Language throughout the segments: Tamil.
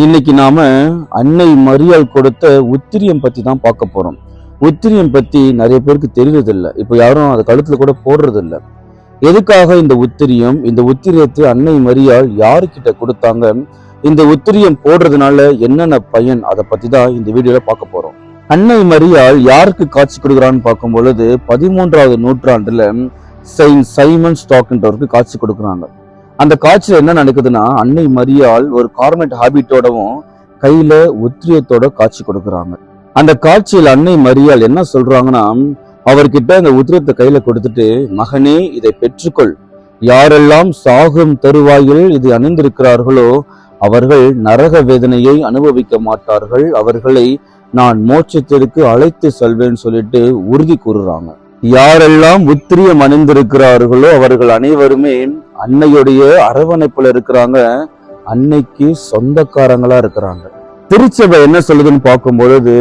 இன்னைக்கு நாம அன்னை மரியாள் கொடுத்த உத்திரியம் பத்தி தான் பார்க்க போறோம். உத்திரியம் பத்தி நிறைய பேருக்கு தெரியறதில்ல. இப்போ யாரும் அதை கழுத்துல கூட போடுறதில்ல. எதுக்காக இந்த உத்திரியம்? இந்த உத்திரியத்தை அன்னை மரியாள் யாருக்கிட்ட கொடுத்தாங்க? இந்த உத்திரியம் போடுறதுனால என்னென்ன பயன்? அதை பத்தி தான் இந்த வீடியோல பார்க்க போறோம். அன்னை மரியாள் யாருக்கு காட்சி கொடுக்குறான்னு பார்க்கும் பொழுது பதிமூன்றாவது நூற்றாண்டுல செயின்ட் சைமன் ஸ்டாக்ன்றவருக்கு காட்சி கொடுக்குறாங்க. அந்த காட்சியில் என்ன நடக்குதுன்னா அன்னை மரியாள் ஒரு கார்மெண்ட் ஹாபிட்டோடவும் கையில உத்திரியத்தோட காட்சி கொடுக்குறாங்க. அந்த காட்சியில் அன்னை மரியாள் என்ன சொல்றாங்கன்னா அவர்கிட்ட அந்த உத்திரியத்தை கையில கொடுத்துட்டு மகனே இதை பெற்றுக்கொள். யாரெல்லாம் சாகும் தருவாயில் இது அணிந்திருக்கிறார்களோ அவர்கள் நரக வேதனையை அனுபவிக்க மாட்டார்கள். அவர்களை நான் மோட்சத்திற்கு அழைத்து செல்வேன்னு சொல்லிட்டு உறுதி கூறுறாங்க. யாரெல்லாம் உத்திரியம் அணிந்திருக்கிறார்களோ அவர்கள் அனைவருமே அன்னையுடைய அரவணைப்புல இருக்கிறாங்க அன்னைக்கு சொந்தக்காரங்களா இருக்கிறாங்க. திருச்சபை என்ன சொல்லுதுன்னு பார்க்கும் பொழுது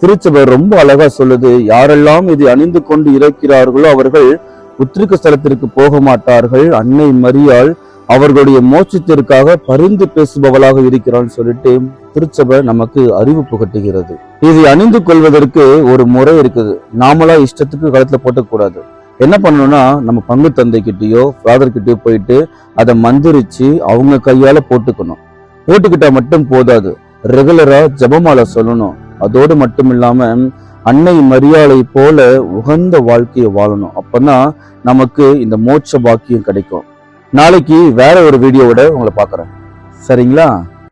திருச்சபை ரொம்ப அழகா சொல்லுது யாரெல்லாம் இது அணிந்து கொண்டு இருக்கிறார்களோ அவர்கள் உத்திரிக்க ஸ்தலத்திற்கு போக மாட்டார்கள் அன்னை மரியாள் அவர்களுடைய மோட்சத்திற்காக பரிந்து பேசுபவளாக இருக்கிறான்னு சொல்லிட்டு திருச்சபை நமக்கு அறிவு புகட்டுகிறது. இதை அணிந்து கொள்வதற்கு ஒரு முறை இருக்குது. நாமளா இஷ்டத்துக்கு கழுத்துல போட்டக்கூடாது. என்ன பண்ணணும்னா நம்ம பங்கு தந்தை கிட்டயோ ஃபாதர் கிட்டயோ போயிட்டு அதை மந்திரிச்சு அவங்க கையால போட்டுக்கணும். போட்டுக்கிட்டா மட்டும் போதாது. ரெகுலரா ஜபமாலை சொல்லணும். அதோடு மட்டும் இல்லாம அன்னை மரியாதை போல உகந்த வாழ்க்கையை வாழணும். அப்பதான் நமக்கு இந்த மோட்ச பாக்கியம் கிடைக்கும். நாளைக்கு வேற ஒரு வீடியோவோட உங்களை பார்க்குறேன். சரிங்களா?